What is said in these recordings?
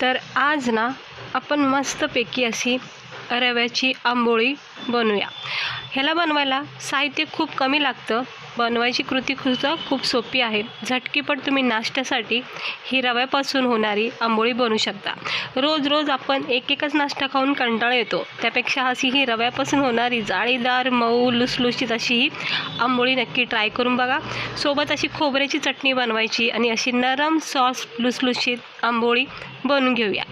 तर आज ना आपण मस्तपैकी अशी रव्याची आंबोळी बनवूया. ह्याला बनवायला साहित्य खूप कमी लागतं. बनवायची कृती सुद्धा खूप सोपी आहे. झटकीपट तुम्ही नाश्त्यासाठी ही रव्यापासून होणारी आंबोळी बनवू शकता. रोज रोज आपण एक एकच नाश्ता खाऊन कंटाळा येतो. त्यापेक्षा अशी ही रव्यापासून होणारी जाळीदार मऊ लुसलुशीत अशी ही आंबोळी नक्की ट्राय करून बघा. सोबत अशी खोबऱ्याची चटणी बनवायची आणि अशी नरम सॉस लुसलुशीत आंबोळी बनवून घेऊया.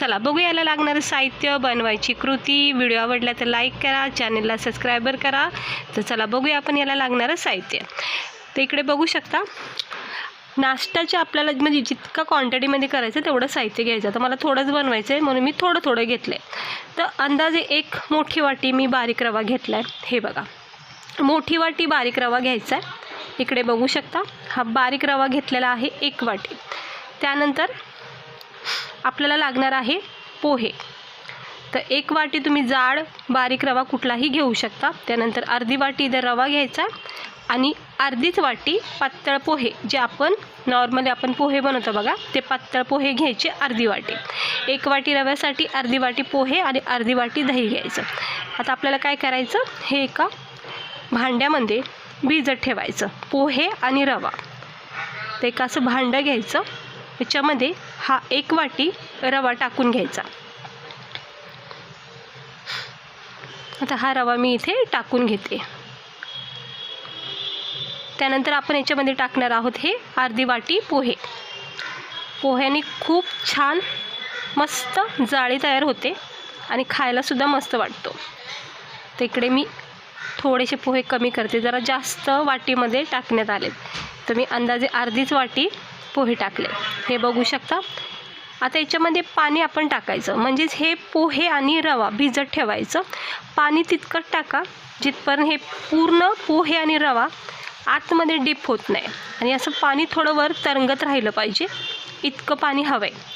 चला बघूया याला लागणारं साहित्य बनवायची कृती. व्हिडिओ आवडला तर लाईक करा चॅनलला सबस्क्रायबर करा. तर चला बघूया आपण याला लागणारं साहित्य. तर इकडे बघू शकता नाश्त्याचे आपल्याला म्हणजे जितका क्वांटिटीमध्ये करायचं तेवढं साहित्य घ्यायचं. तर मला थोडंच बनवायचं आहे म्हणून मी थोडं थोडं घेतलं आहे तर अंदाजे एक मोठी वाटी मी बारीक रवा घेतला आहे हे बघा. मोठी वाटी बारीक रवा घ्यायचा आहे. इकडे बघू शकता. हा बारीक रवा घेतलेला आहे एक वाटी. त्यानंतर आपल्याला लागणार आहे पोहे. तर एक वाटी तुम्ही जाड बारीक रवा कुठलाही घेऊ शकता. त्यानंतर अर्धी वाटी इथं रवा घ्यायचा आणि अर्धीच वाटी पातळ पोहे जे आपण नॉर्मली आपण पोहे बनवतो बघा ते पातळ पोहे घ्यायचे अर्धी वाटी. एक वाटी रव्यासाठी अर्धी वाटी पोहे आणि अर्धी वाटी दही घ्यायचं. आता आपल्याला काय करायचं? हे एका भांड्यामध्ये भिजत ठेवायचं. पोहे आणि रवा. ते एक असं भांडं घ्यायचं. याच्यामध्ये हा एक वाटी रवा टाकून घ्यायचा. आता हा रवा मी इथे टाकून घेते. त्यानंतर आपण याच्यामध्ये टाकणार आहोत हे अर्धी वाटी पोहे. पोह्याने खूप छान मस्त जाळी तयार होते आणि खायलासुद्धा मस्त वाटतो. तर इकडे मी थोडेसे पोहे कमी करते. जरा जास्त वाटीमध्ये टाकण्यात आलेत. तर मी अंदाजे अर्धीच वाटी पोहे टाकले. हे बघू शकता. आता याच्यामध्ये पाणी आपण टाकायचं. म्हणजेच हे पोहे आणि रवा भिजत ठेवायचं. पाणी तितकंच टाका जिथपर्यंत हे पूर्ण पोहे आणि रवा आतमध्ये डीप होत नाही. आणि असं पाणी थोडं वर तरंगत राहिलं पाहिजे. इतकं पाणी हवं आहे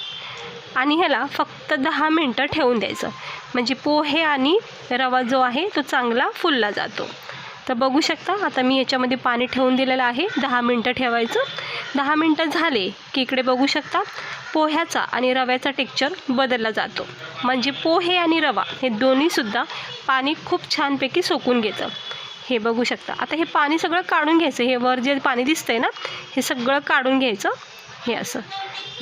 आणि ह्याला फक्त दहा मिनटं ठेवून द्यायचं. म्हणजे पोहे आणि रवा जो आहे तो चांगला फुलला जातो. तर बघू शकता आता मी याच्यामध्ये पाणी ठेवून दिलेलं आहे. दहा मिनटं ठेवायचं. दहा मिनटं झाले की इकडे बघू शकता पोह्याचा आणि रव्याचा टेक्चर बदलला जातो. म्हणजे पोहे आणि रवा हे दोन्हीसुद्धा पाणी खूप छानपैकी सोकून घेतं. हे बघू शकता. आता हे पाणी सगळं काढून घ्यायचं. हे वर जे पाणी दिसतंय ना हे सगळं काढून घ्यायचं. हे असं.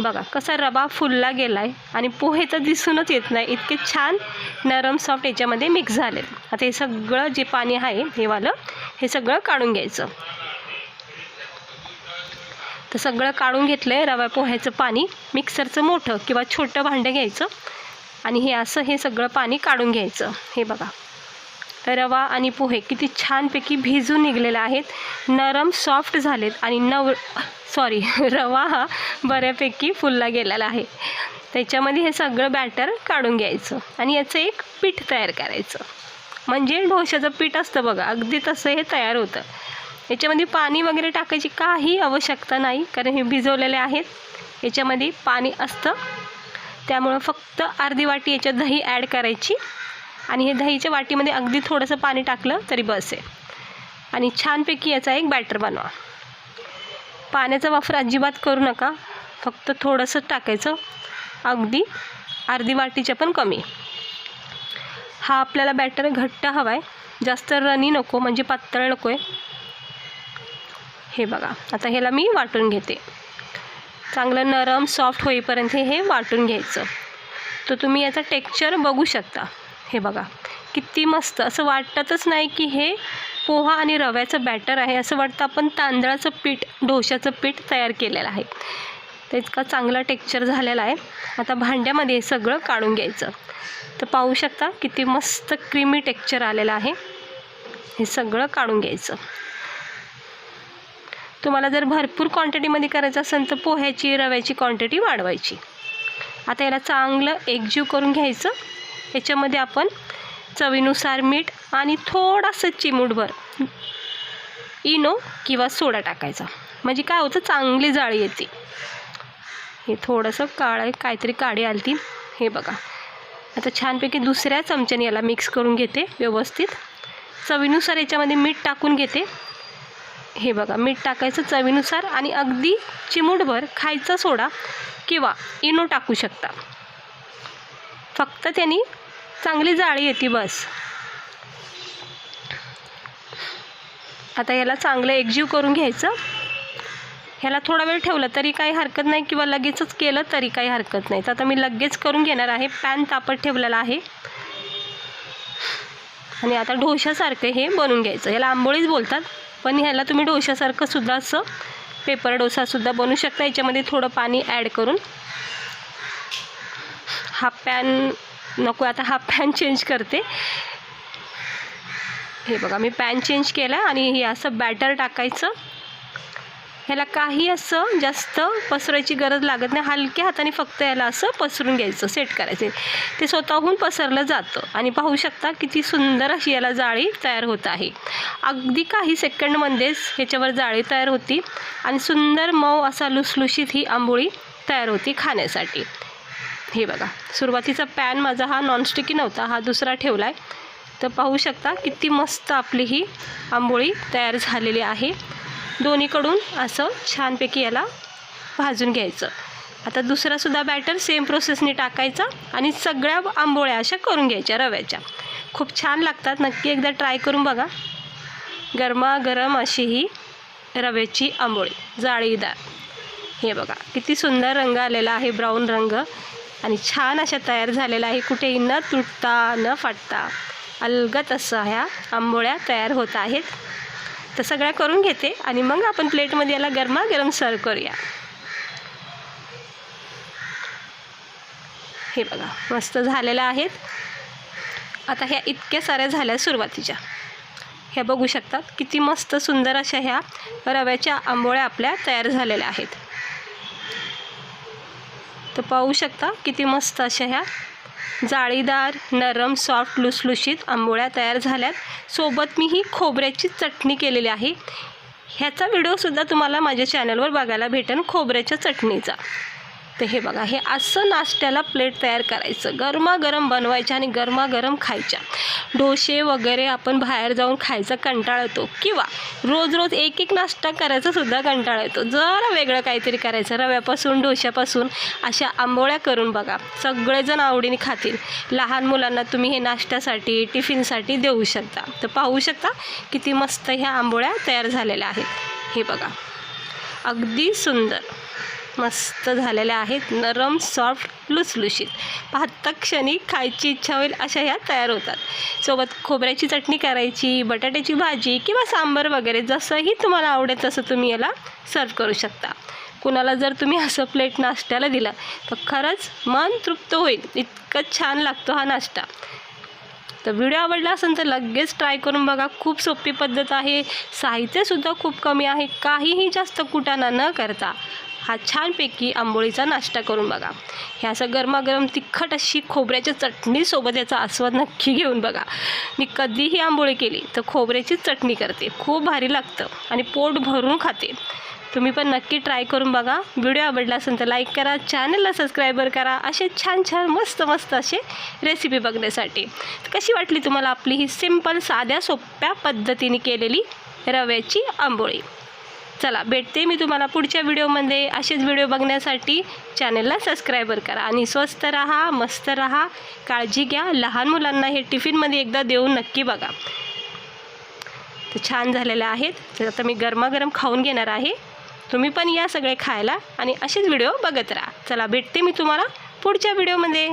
बघा कसा रवा फुलला गेला आहे आणि पोहे तर दिसूनच येत नाही. इतके छान नरम सॉफ्ट याच्यामध्ये मिक्स झाले. आता हे सगळं जे पाणी आहे हे वालं हे सगळं काढून घ्यायचं. तर सगळं काढून घेतलं आहे रवा पोह्याचं पाणी. मिक्सरचं मोठं किंवा छोटं भांडं घ्यायचं. आणि हे असं हे सगळं पाणी काढून घ्यायचं. हे बघा. रवा आणि पोहे किती छानपैकी भिजून निघलेले आहेत. नरम सॉफ्ट झालेत आणि नव सॉरी रवा हा बऱ्यापैकी फुलला गेलेला आहे. त्याच्यामध्ये हे सगळं बॅटर काढून घ्यायचं आणि याचं एक पीठ तयार करायचं. म्हणजे ढोशाचं पीठ असतं बघा अगदी तसं हे तयार होतं. याच्यामध्ये पाणी वगैरे टाकायची काही आवश्यकता नाही कारण हे भिजवलेले आहेत. याच्यामध्ये पाणी असतं. त्यामुळं फक्त अर्धी वाटी याच्यात दही ॲड करायची. आणि हे दहीच्या वाटीमध्ये अगदी थोडंसं पाणी टाकलं तरी बस आहे. आणि छानपैकी याचा एक बॅटर बनवा. पाण्याचा वापर अजिबात करू नका. फक्त थोडंसं टाकायचं. अगदी अर्धी वाटीच्या पण कमी. हा आपल्याला बॅटर घट्ट हवा आहे जास्त रनी नको म्हणजे पातळ नको आहे हे बघा आता ह्याला मी वाटून घेते. चांगलं नरम सॉफ्ट होईपर्यंत हे वाटून घ्यायचं. तर तुम्ही याचा टेक्स्चर बघू शकता. हे बघा किती मस्त. असं वाटतच नाही की हे पोहा आणि रव्याचं बॅटर आहे. असं वाटतं आपण तांदळाचं पीठ डोशाचं पीठ तयार केलेलं आहे. तर इतका चांगला टेक्स्चर झालेला आहे. आता भांड्यामध्ये हे सगळं काढून घ्यायचं. तर पाहू शकता किती मस्त क्रीमी टेक्स्चर आलेलं आहे. हे सगळं काढून घ्यायचं. तुम्हाला जर भरपूर क्वांटिटीमध्ये करायचं असेल तर पोह्याची रव्याची क्वांटिटी वाढवायची. आता याला चांगलं एकजीव करून घ्यायचं. याच्यामध्ये आपण चवीनुसार मीठ आणि थोडासा चिमूटभर इनो किंवा सोडा टाकायचा. म्हणजे काय होतं चांगली जाळी येते. हे थोडंसं काळ काहीतरी काळी आली ती हे बघा. आता छानपैकी दुसऱ्या चमच्याने याला मिक्स करून घेते व्यवस्थित. चवीनुसार याच्यामध्ये मीठ टाकून घेते. हे बघा मीठ टाकायचं चवीनुसार आणि अगदी चिमूटभर खायचा सोडा किंवा इनो टाकू शकता. फक्त त्यांनी चांगली जाळी येते बस. आता याला चांगलं एकजीव करून घ्यायचं. ह्याला थोडा वेळ ठेवलं तरी काही हरकत नाही किंवा लगेचच केलं तरी काही हरकत नाही. तर आता मी लगेच करून घेणार आहे. पॅन तापत ठेवलेला आहे. आणि आता ढोशासारखं हे बनवून घ्यायचं. ह्याला आंबोळीच बोलतात पण ह्याला तुम्ही ढोशासारखं सुद्धा असं पेपर डोसासुद्धा बनवू शकता. याच्यामध्ये थोडं पाणी ॲड करून. हा पॅन नको आता हा पॅन चेंज करते. हे बघा मी पॅन चेंज केला आणि हे असं बॅटर टाकायचं. ह्याला काही असं जास्त पसरायची गरज लागत नाही. हलक्या हाताने फक्त याला असं पसरून घ्यायचं सेट करायचं. ते स्वतःहून पसरलं जातं. आणि पाहू शकता किती सुंदर अशी याला जाळी तयार होत आहे. अगदी काही सेकंडमध्येच ह्याच्यावर जाळी तयार होती. आणि सुंदर मऊ असा लुसलुशीत ही आंबोळी तयार होती खाण्यासाठी. हे बघा. सुरुवातीचा पॅन माझा हा नॉनस्टिकी नव्हता हा दुसरा ठेवला आहे तर पाहू शकता किती मस्त आपली ही आंबोळी तयार झालेली आहे. दोन्हीकडून असं छानपैकी याला भाजून घ्यायचं. आता दुसरासुद्धा बॅटर सेम प्रोसेसने टाकायचा आणि सगळ्या आंबोळ्या अशा करून घ्यायच्या रव्याच्या. खूप छान लागतात. नक्की एकदा ट्राय करून बघा. गरमागरम अशी ही रव्याची आंबोळी जाळीदार. हे बघा किती सुंदर रंग आलेला आहे ब्राऊन रंग. आणि छान अशा तयार झालेल्या आहे. कुठेही न तुटता न फाटता अलगत असं ह्या आंबोळ्या तयार होत आहेत. तर सगळ्या करून घेते आणि मग आपण प्लेटमध्ये याला गरमागरम सर्व करूया. हे बघा मस्त झालेल्या आहेत. आता ह्या इतक्या साऱ्या झाल्या सुरुवातीच्या. ह्या बघू शकतात किती मस्त सुंदर अशा ह्या रव्याच्या आंबोळ्या आपल्या तयार झालेल्या आहेत. तर पाहू शकता किती मस्त अशा ह्या जाळीदार नरम सॉफ्ट लुसलुशीत आंबोळ्या तयार झाल्यात. सोबत मी ही खोबऱ्याची चटणी केलेली आहे. ह्याचा व्हिडिओसुद्धा तुम्हाला माझ्या चॅनलवर बघायला भेटेल खोबऱ्याच्या चटणीचा. तर हे बघा हे असं नाश्त्याला प्लेट तयार करायचं. गरमागरम बनवायच्या आणि गरमागरम खायच्या. डोसे वगैरे आपण बाहेर जाऊन खायचा कंटाळ येतो. किंवा रोज रोज एक एक नाश्ता करायचा सुद्धा कंटाळा येतो. जरा वेगळं काहीतरी करायचं. रव्यापासून डोश्यापासून अशा आंबोळ्या करून बघा. सगळेजण आवडीने खातील. लहान मुलांना तुम्ही हे नाश्त्यासाठी टिफिनसाठी देऊ शकता. तर पाहू शकता किती मस्त ह्या आंबोळ्या तयार झालेल्या आहेत. हे बघा. अगदी सुंदर. मस्त झालेल्या आहेत. नरम सॉफ्ट लुसलुशीत. पाहता क्षणी खायची इच्छा होईल अशा ह्या तयार होतात. सोबत खोबऱ्याची चटणी करायची बटाट्याची भाजी किंवा सांबर वगैरे जसंही तुम्हाला आवडेल तसं तुम्ही याला सर्व करू शकता. कुणाला जर तुम्ही असं प्लेट नाश्त्याला दिला तर खरंच मन तृप्त होईल. इतकं छान लागतो हा नाश्ता. तर व्हिडिओ आवडला असेल तर लगेच ट्राय करून बघा. खूप सोपी पद्धत आहे. साहित्यसुद्धा खूप कमी आहे. काहीही जास्त कुटाणा न करता. हा छानपैकी आंबोळीचा नाश्ता करून बघा. हे असं गरमागरम तिखट अशी खोबऱ्याच्या चटणीसोबत याचा आस्वाद नक्की घेऊन बघा. मी कधीही आंबोळी केली तर खोबऱ्याची चटणी करते. खूप भारी लागतं आणि पोट भरून खाते. तुम्ही पण नक्की ट्राय करून बघा. व्हिडिओ आवडला असेल तर लाईक करा चॅनलला सबस्क्रायबर करा. असे छान छान मस्त मस्त असे रेसिपी बघण्यासाठी. कशी वाटली तुम्हाला आपली ही सिंपल साध्या सोप्या पद्धतीने केलेली रव्याची आंबोळी? चला भेटते मी तुम्हाला पुढच्या व्हिडिओमध्ये. असेच व्हिडिओ बघण्यासाठी चॅनलला सबस्क्रायबर करा आणि स्वस्त राहा मस्त राहा. काळजी घ्या. लहान मुलांना हे टिफिनमध्ये एकदा देऊन नक्की बघा. तर छान झालेल्या आहेत. तर आता मी गरमागरम खाऊन घेणार आहे. तुम्ही पण या सगळे खायला आणि असेच व्हिडिओ बघत राहा. चला भेटते मी तुम्हाला पुढच्या व्हिडिओमध्ये.